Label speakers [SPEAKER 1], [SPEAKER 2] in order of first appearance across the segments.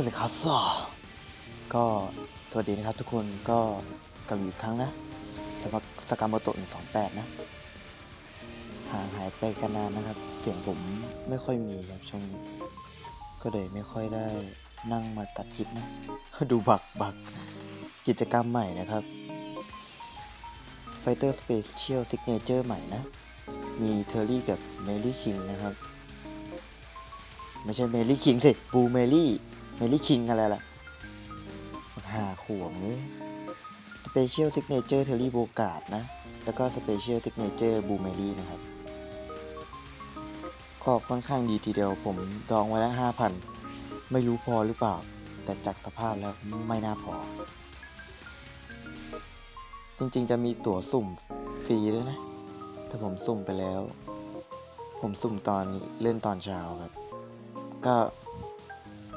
[SPEAKER 1] วัสดีครับก็สวัสดีนะครับทุกคนก็กลับมาอีกครั้งนะสำหรับสกามโตะหนึ่งสองแปดนะห่างหายไปกันนานนะครับ เสียงผมไม่ค่อยมีครับช่วงนี้ก็เลยไม่ค่อยได้นั่งมาตัดคลิปนะ ดูบักบักกิจกรรมใหม่นะครับ Fighter Special Signature ใหม่นะ มีเทอร์รี่กับเมลี่คิงนะครับ ไม่ใช่เมลี่คิงสิบูเมลี่ เมลี่คิงอะไรล่ะหาขวงเลยสเปเชียลซิกเนเจอร์เทอรี่โบกาดนะ แล้วก็สเปเชียลซิกเนเจอร์บูเมลี่นะครับก็ค่อนข้างดีทีเดียวผมดองไว้แล้วห้าพันไม่รู้พอหรือเปล่า แต่จากสภาพแล้วไม่น่าพอ จริงๆจะมีตั๋วสุ่มฟรีด้วยนะ แต่ผมสุ่มไปแล้ว ผมสุ่มตอนเล่นตอนเช้าครับ ก็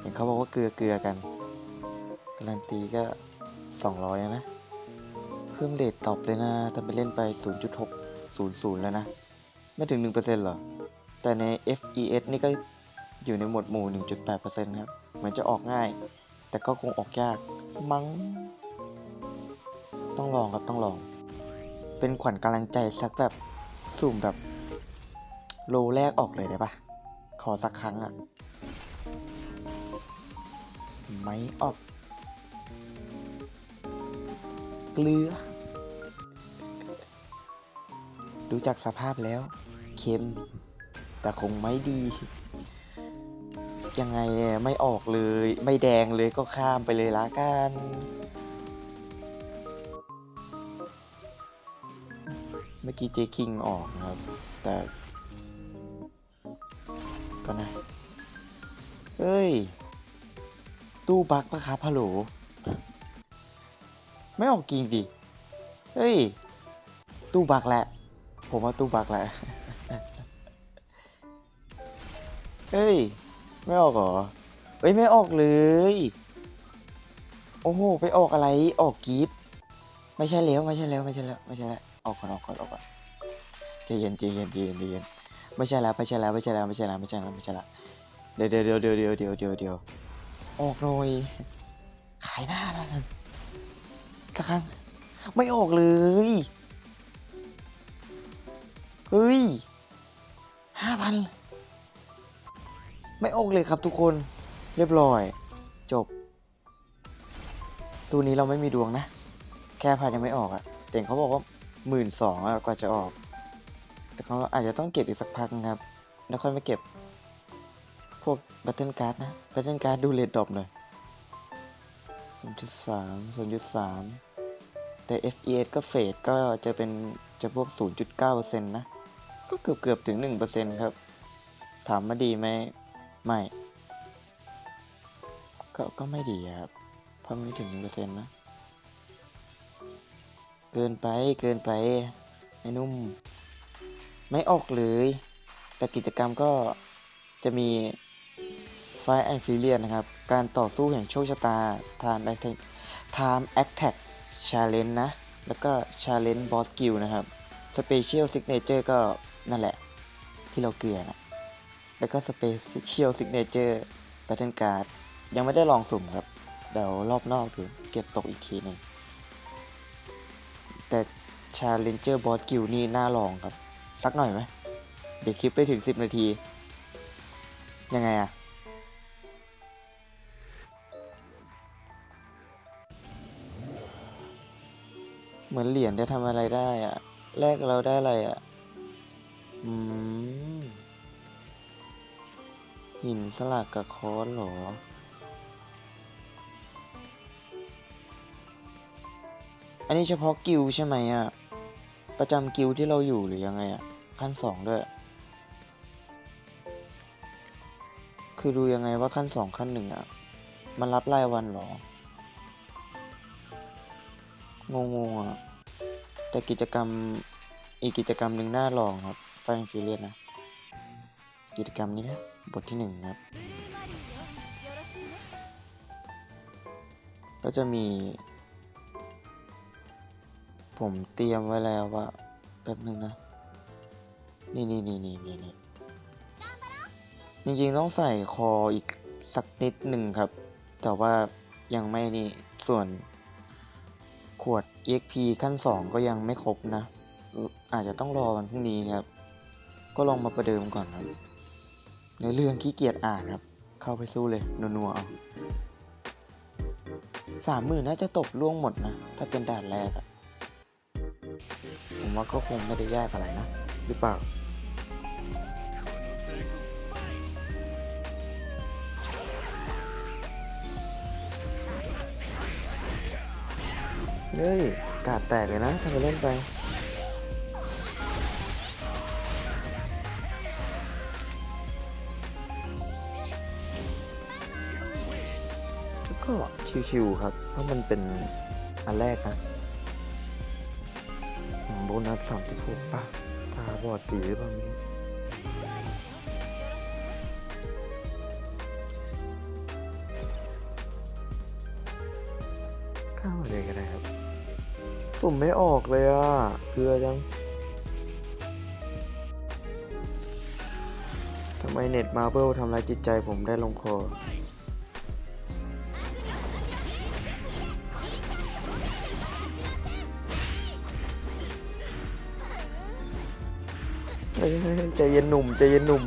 [SPEAKER 1] เห็นเขาบอกว่าเกลือเกลือกัน การันตีก็สองร้อยนะ เพิ่มเรทตอบเลยนะถ้าไปเล่นไป 0.600 แล้วนะ ไม่ถึง1%เหรอ แต่ใน FES นี่ก็อยู่ในหมวดหมู่ 1.8%ครับ เหมือนจะออกง่าย แต่ก็คงออกยาก มั้ง ต้องลองครับ ต้องลอง เป็นขวัญกำลังใจสักแบบสุ่มแบบ โลแรกออกเลยได้ปะขอสักครั้งอะ ไม่ออก เกลือ ดูจากสภาพแล้ว เค็ม แต่คงไม่ดี ยังไงไม่ออกเลย ไม่แดงเลยก็ข้ามไปเลยละกันเมื่อกี้เจคิงออกครับ แต่ บักปะครับฮัลโหล ไม่ออกจริงดิ เฮ้ย ตู้บักแหละ ผมว่าตู้บักแหละ เฮ้ย ไม่ออกเหรอ เฮ้ย ไม่ออกเลย โอ้โห ไปออกอะไร ออกกรีดไม่ใช่แล้ว ไม่ใช่แล้ว ไม่ใช่แล้ว ไม่ใช่แล้ว ออกก่อนออกก่อนออกก่อนใจเย็นใจเย็นใจเย็นใจเย็นไม่ใช่แล้ว ไม่ใช่แล้ว ไม่ใช่แล้ว ไม่ใช่แล้ว ไม่ใช่แล้ว ไม่ใช่แล้ว เดี๋ยวเดี๋ยวเดี๋ยวเดี๋ยวเดี๋ยวเดี๋ยวเดี๋ยว ออกหน่อย ขายหน้าแล้วกันกระคังไม่ออกเลย เฮ้ยห้าพัน ไม่ออกเลยครับทุกคน เรียบร้อย จบ ตัวนี้เราไม่มีดวงนะ แค่พันยังไม่ออกอะแต่งเขาบอกว่าหมื่นสองกว่าจะออก แต่เขาอาจจะต้องเก็บอีกสักพักนะครับ แล้วค่อยมาเก็บ วกบัตเทิลการ์ดนะบัตเทิลการ์ดดูเลดดรอปหน่อย0.3 0.3 แต่ FES ก็เฟดก็จะเป็นจะพวก 0.9%นะ ก็เกือบเกือบถึง 1%ครับ ถามมาดีไหมไม่ ก็ก็ไม่ดีครับ เพราะไม่ถึง 1%นะ เกินไปเกินไปไอ้นุ่ม ไม่ออกเลย แต่กิจกรรมก็จะมี Fire and Furious นะครับ การต่อสู้แห่งโชคชะตา Time Attack Time Attack Challenge นะ แล้วก็ Challenge Boss Skill นะครับ Special Signature ก็นั่นแหละ ที่เราเกลือนะ แล้วก็ Special Signature Battle Card ยังไม่ได้ลองสุ่มครับ เดี๋ยวรอบนอกดูเก็บตกอีกทีหนึ่งแต่ Challenger Boss Skill นี่น่าลองครับ สักหน่อยไหม เดี๋ยวคลิปไปถึง 10 นาที ยังไงอะ เหมือนเหรียญจะทำอะไรได้อะแลกเราได้อะไรอะอืมหินสลักกับค้อนหรอ อันนี้เฉพาะกิลใช่ไหมอะประจำกิลที่เราอยู่หรือยังไงอะขั้นสองด้วย คือดูยังไงว่าขั้นสองขั้นหนึ่งอะมันรับรายวันหรอ งงๆอะ แต่กิจกรรมอีกกิจกรรมหนึ่งน่าลองครับไฟนฟิเลียนนะ กิจกรรมนี้นะ บทที่หนึ่งครับ ก็จะมี ผมเตรียมไว้แล้วว่าแป๊บหนึ่งนะ นี่นี่นี่นี่นี่นี่จริงๆ ต้องใส่คออีกสักนิดหนึ่งครับ
[SPEAKER 2] แต่ว่ายังไม่นี่ส่วน ขวด EXP ขั้น 2 ก็ยังไม่ครบนะเอ่ออาจจะต้องรอวันพรุ่งนี้ครับ ก็ลองมาประเดิมก่อนครับ ในเรื่องขี้เกียจอ่านครับ เข้าไปสู้เลยนัวๆเอาสามหมื่นน่าจะตกล่วงหมดนะ ถ้าเป็นด่านแรกอะผมว่าก็คงไม่ได้ยากอะไรนะ หรือเปล่า เฮ้ย กาดแตกเลยนะทำไปเล่นไป ก็ชิวๆครับ เพราะมันเป็นอันแรกนะโบนัสสามสิบหกป่ะ ตาบอดสีหรือเปล่าไม่ สุ่มไม่ออกเลยอะ เกลือจัง ทำไมเน็ตมาเบิลทำร้ายจิตใจผมได้ลงคอ ใจเย็นหนุ่ม ใจเย็นหนุ่ม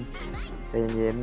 [SPEAKER 2] ใจเย็น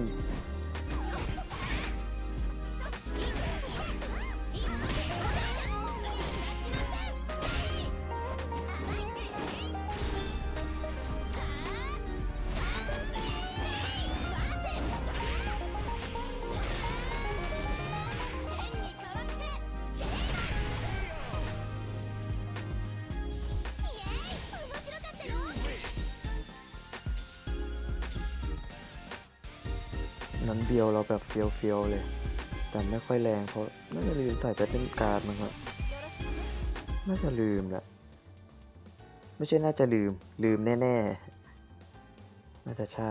[SPEAKER 2] นั้นเบียวเราแบบเฟียวเฟียวๆเลย แต่ไม่ค่อยแรงเพราะน่าจะลืมใส่แบตเทิลการ์ดมั้งครับน่าจะลืมแหละไม่ใช่น่าจะลืมลืมแน่ๆ น่าจะใช่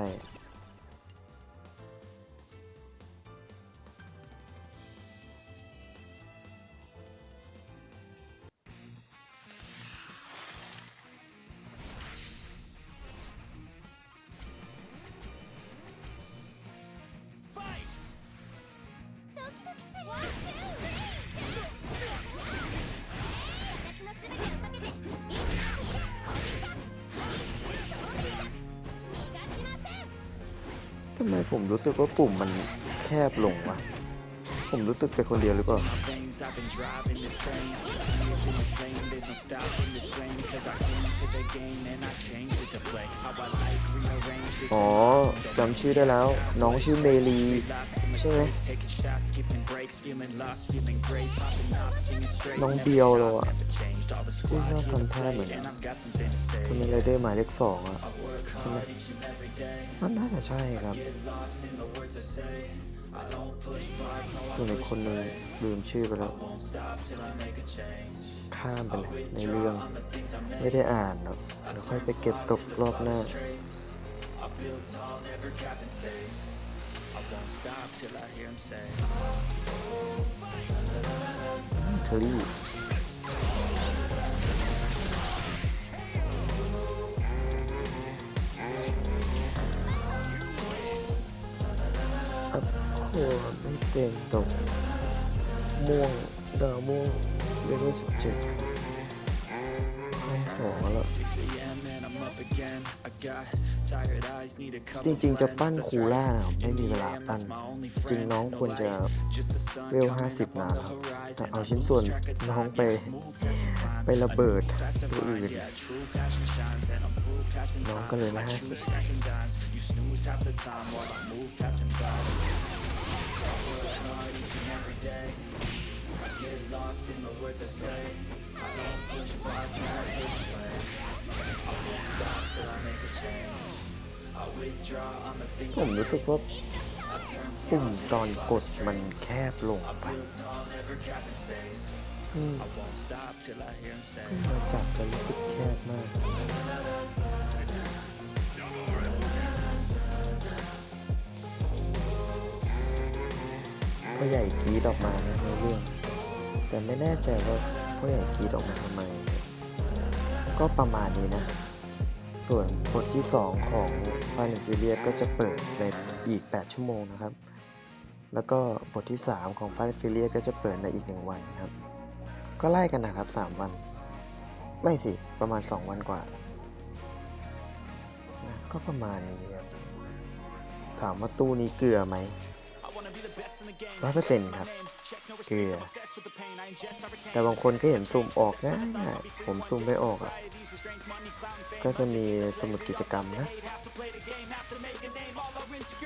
[SPEAKER 2] ทำไมผมรู้สึกว่าปุ่มมันแคบลงวะ ผมรู้สึกไปคนเดียวหรือเปล่า อ๋อจำชื่อได้แล้ว น้องชื่อเมลี ใช่ไหม
[SPEAKER 1] Taking shots, skipping breaks, feeling lost, feeling great, popping off, singing straight.
[SPEAKER 2] น้อง
[SPEAKER 1] Never
[SPEAKER 2] เบียวเรา
[SPEAKER 1] stopped,
[SPEAKER 2] อะ
[SPEAKER 1] never changed. All the
[SPEAKER 2] ที่
[SPEAKER 1] squad
[SPEAKER 2] ชอบ
[SPEAKER 1] here to
[SPEAKER 2] ทำท่าเหมือน
[SPEAKER 1] play, and I've got something to say.
[SPEAKER 2] คุณไรเดอร์หมายเลขสองอะ
[SPEAKER 1] I work hard each and every day.
[SPEAKER 2] มันน่าจะใช่ครับ
[SPEAKER 1] Get lost in the words I say. I don't push bars, no,
[SPEAKER 2] ส่วนอีกคนนึงลืมชื่อไปแล้ว
[SPEAKER 1] I won't stop till I make a change.
[SPEAKER 2] ข้ามไปเลยในเรื่อง ไม่ได้อ่านหรอกเดี๋ยวค่อยไปเก็บตกรอบหน้า
[SPEAKER 1] I build tall, never capped in space. I won't stop till I hear him say.
[SPEAKER 2] เทอรี่อัพโคไม่เต็มตกม่วงดาวม่วงเลเวลสิบเจ็ด สองแล้ว
[SPEAKER 1] 6 a.m. and I'm up again. I got tired eyes, need a cup
[SPEAKER 2] จ
[SPEAKER 1] of
[SPEAKER 2] ริงๆจะ
[SPEAKER 1] blend.
[SPEAKER 2] ปั้น
[SPEAKER 1] That's
[SPEAKER 2] คูล่า
[SPEAKER 1] right.
[SPEAKER 2] ไม่มีเวลา
[SPEAKER 1] AM,
[SPEAKER 2] ปั้น
[SPEAKER 1] that's my only
[SPEAKER 2] จริง
[SPEAKER 1] friend.
[SPEAKER 2] น้อง
[SPEAKER 1] No
[SPEAKER 2] ควรจะ
[SPEAKER 1] light, just the sun
[SPEAKER 2] เวล
[SPEAKER 1] coming
[SPEAKER 2] 50
[SPEAKER 1] up on
[SPEAKER 2] นาน
[SPEAKER 1] the
[SPEAKER 2] ครับ
[SPEAKER 1] horizon.
[SPEAKER 2] แต่เอา
[SPEAKER 1] I
[SPEAKER 2] ชิ้น
[SPEAKER 1] lose
[SPEAKER 2] ส่วน
[SPEAKER 1] track of
[SPEAKER 2] น้อง
[SPEAKER 1] time,
[SPEAKER 2] ไป
[SPEAKER 1] yeah, move fast and climb.
[SPEAKER 2] ไประเบิด
[SPEAKER 1] Fast to
[SPEAKER 2] ตัว
[SPEAKER 1] find,
[SPEAKER 2] อื่น
[SPEAKER 1] yeah, true passion shines and I'm through passing
[SPEAKER 2] น้อง
[SPEAKER 1] time.
[SPEAKER 2] ก็เลยไม่
[SPEAKER 1] I
[SPEAKER 2] ห้า
[SPEAKER 1] choose
[SPEAKER 2] สิบ
[SPEAKER 1] stacking
[SPEAKER 2] ผมรู้สึกว่าปุ่มตอนกดมันแคบลงไปมันจับจะรู้สึกแคบมากก็ใหญ่กีดออกมานะในเรื่อง แต่ไม่แน่ใจว่า พ่อใหญ่กรีดออกมาทำไม ก็ประมาณนี้นะ ส่วนบทที่ 2 ของ f i n a l f u r i o u s ก็จะเปิดในอีก 8 ชั่วโมงนะครับ แล้วก็บทที่ 3 ของฟาสฟิเลียก็จะเปิดในอีกหนึ่งวันครับ ก็ไล่กันนะครับ 3 วัน ไม่สิ ประมาณ 2 วันกว่า ก็ประมาณนี้ครับ ถามว่าตู้นี้เกลือไหมร้อยเปอร์เซ็นต์ครับ เกลือแต่บางคนก็เห็นซุ่มออกง่ายๆผมซุ่มไม่ออกอะ ก็จะมีสมุดกิจกรรมนะ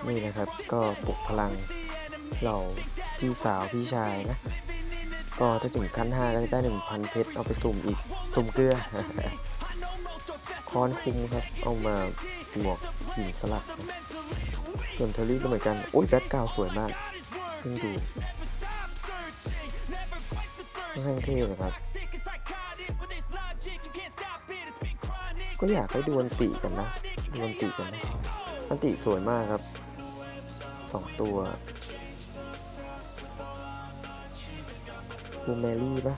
[SPEAKER 2] นี่นะครับก็ปลุกพลังเหล่าพี่สาวพี่ชายนะ ก็ถ้าถึงขั้นห้าก็จะได้หนึ่งพันเพชรเอาไปสุ่มอีกสุ่มเกลือคอนคุมครับเอามาหมวกหินสลักนะส่วนเทอรี่ก็เหมือนกัน โอ้ยแบ็คกราวด์สวยมากเพิ่งดู ค่อนข้างเท่เลยครับ ก็อยากให้ดูอันติกันนะดูอันติกันนะอันติสวยมากครับสองตัวบูแมรี่ปะ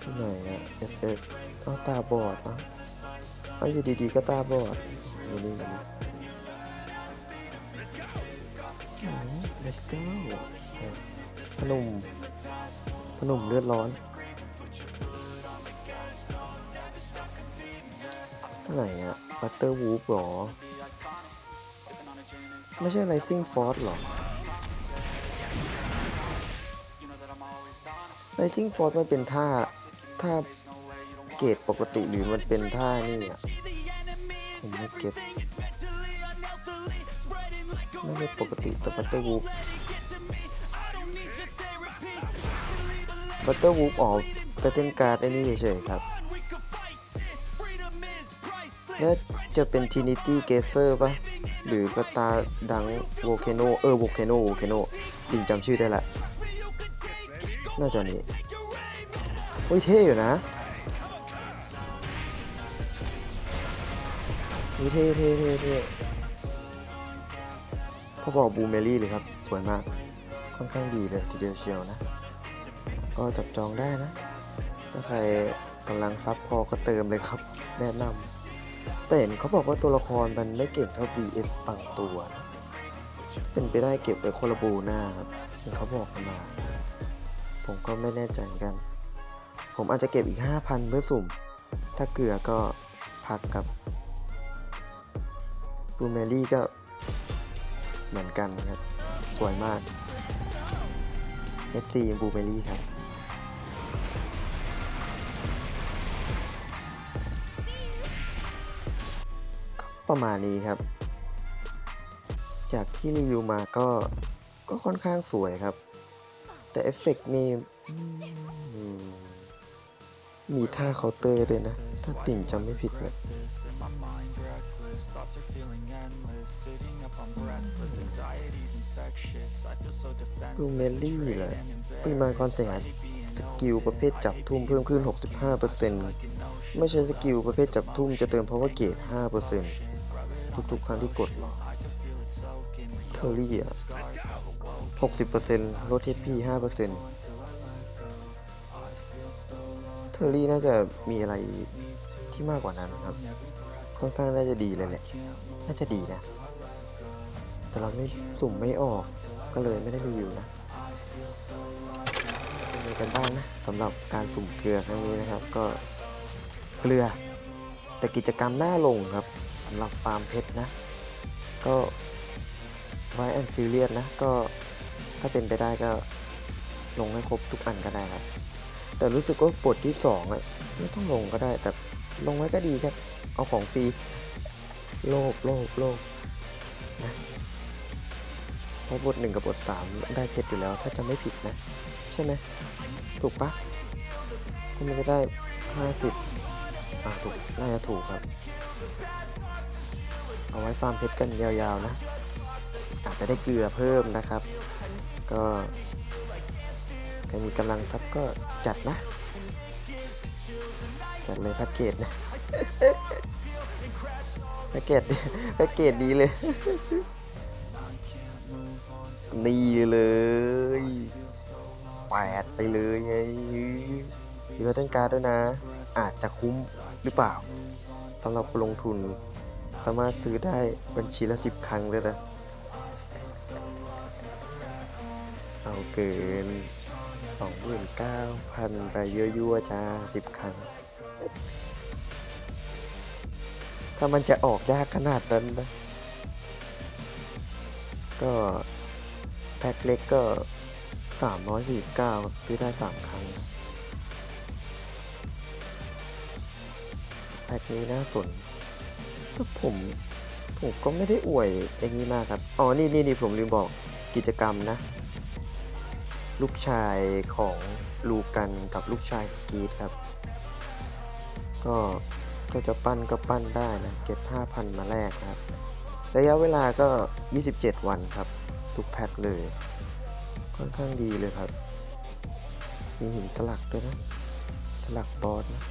[SPEAKER 2] ที่ไหนอะ S S เอาตาบอดปะเอาอยู่ดีๆก็ตาบอดอยู่นี่นี่อืม let's go เนี่ยพนม พนมเลือดร้อนไหนอะบัตเตอร์วูฟหรอ ไม่ใช่ไรซิ่งฟอร์สหรอไรซิ่งฟอร์สมันเป็นท่า ท่าเกรดปกติหรือมันเป็นท่านี่อะผมไม่เก็ตไม่ใช่ปกติแต่บัตเตอร์วูฟ บัตเตอร์วูฟออกไปเต้นการ์ดไอ้นี่เฉยๆครับ น่าจะเป็น Trinity g a z e r ป่ะหรือ Star ดัง Volcano เออ Volcano Volcano จริงจำชื่อได้ละ น่าจะนี้โอ้ยเท่อยู่นะนี่เท่เท่เท่เท่พอบอกบูเมลี่เลยครับ สวยมาก ค่อนข้างดีเลยทีเดียวเชียวนะ ก็จับจองได้นะ ถ้าใครกำลังซับพอก็เติมเลยครับ แนะนำแต่เห็นเขาบอกว่าตัวละครมันไม่เก่งเท่า VS บางตัวนะเป็นไปได้เก็บไว้คนละบูหน้าครับเห็นเขาบอกมา ผมก็ไม่แน่ใจกัน ผมอาจจะเก็บอีก 5,000 เพื่อสุ่ม ถ้าเกลือก็พักกับบูเมลี่ก็เหมือนกันครับ สวยมาก FC บูเมลี่ครับ ประมาณนี้ครับ จากที่รีวิวมาก็ก็ค่อนข้างสวยครับ แต่เอฟเฟกต์นี่มีท่าเคาน์เตอร์ด้วยนะ ถ้าติ่งจำไม่ผิดนะดูเมลลี่เลยปริมาณความเสียหายสกิลประเภทจับทุ่มเพิ่มขึ้น 65%ไม่ใช่สกิลประเภทจับทุ่มจะเติมเพราะว่าเกรด5% ทุกๆ ครั้งที่กดหรอเทอรี่อะ60%ลดเทพี5%เปอร์เซ็นต์เทอรี่น่าจะมีอะไรที่มากกว่านั้นครับ ค่อนข้างน่าจะดีเลยแหละ น่าจะดีนะ แต่เราไม่สุ่มไม่ออก ก็เลยไม่ได้รีวิวนะเป็นไงกันบ้างนะสำหรับการสุ่มเกลือครั้งนี้นะครับ ก็เกลือแต่กิจกรรมหน่าลงครับ สำหรับฟาร์มเพชรนะ ก็ไว้แอนฟิลเลียนนะ ก็ถ้าเป็นไปได้ก็ลงให้ครบทุกอันก็ได้ครับ แต่รู้สึกว่าบทที่สองอะไม่ต้องลงก็ได้ แต่ลงไว้ก็ดีครับ เอาของฟรีโลภโลภโลภนะเพราะบทหนึ่งกับบทสามได้เพชรอยู่แล้ว ถ้าจะไม่ผิดนะ ใช่ไหมถูกปะก็มันก็ได้ห้าสิบอ่าถูก น่าจะถูกครับ เอาไว้ฟาร์มเพชรกันยาวๆนะ อาจจะได้เกลือเพิ่มนะครับ ก็ใครมีกำลังทรัพย์ก็จัดนะ จัดเลยแพ็กเกจนะแพ็กเกจแพ็กเกจดีเลย นี่เลยแปดไปเลยไงมีวัตนการด้วยนะ อาจจะคุ้มหรือเปล่าสำหรับลงทุน สามารถซื้อได้บัญชีละสิบครั้งเลยนะ เอาเกินสองหมื่นเก้าพันไปยั่วๆจ้าสิบครั้ง ถ้ามันจะออกยากขนาดนั้นนะก็แพ็คเล็กก็สามร้อยสี่เก้าซื้อได้สามครั้ง แพ็คนี้น่าสน ก็ผมผมก็ไม่ได้อวยอย่างนี้มากครับ อ๋อ นี่นี่นี่ผมลืมบอกกิจกรรมนะ ลูกชายของลูกันกับลูกชายกรีดครับ ก็ก็จะปั้นก็ปั้นได้นะ เก็บ 5,000 มาแลกนะครับ ระยะเวลาก็ 27 วันครับ ทุกแพ็คเลย ค่อนข้างดีเลยครับ มีหินสลักด้วยนะ สลักบอสนะ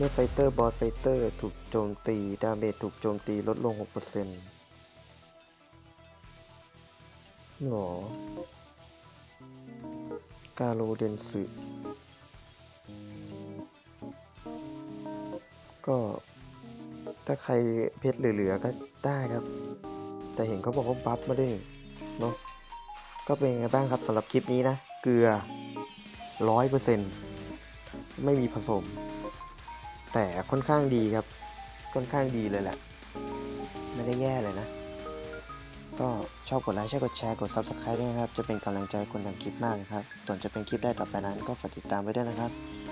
[SPEAKER 2] เมื่อไฟเตอร์บอสไฟเตอร์ถูกโจมตี ดาเมจถูกโจมตีลดลง 6%หรอกาโลเดนสึก็ถ้าใครเพชรเหลือๆก็ได้ครับ แต่เห็นเขาบอกว่าบัฟมาด้วยเนาะก็เป็นไงบ้างครับสำหรับคลิปนี้นะ เกลือร้อยเปอร์เซ็นต์ไม่มีผสม แต่ค่อนข้างดีครับ ค่อนข้างดีเลยแหละ ไม่ได้แย่เลยนะ ก็ชอบกดไลค์ใช่กดแชร์กด Subscribe ด้วยนะครับ จะเป็นกำลังใจคนทำคลิปมากนะครับ ส่วนจะเป็นคลิปได้ต่อไปนั้นก็ฝากติดตามไว้ด้วยนะครับ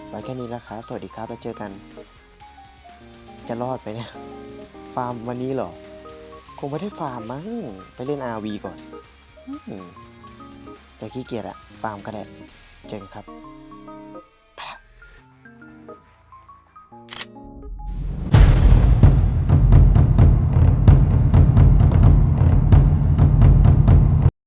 [SPEAKER 2] ไว้แค่นี้แล้วครับสวัสดีครับแล้วเจอกัน จะรอดไปเนี่ย ฟาร์มวันนี้เหรอ คงไม่ได้ฟาร์มมั้ง ไปเล่น RV ก่อน แต่ขี้เกียจอะฟาร์มก็ได้ เจอกันครับ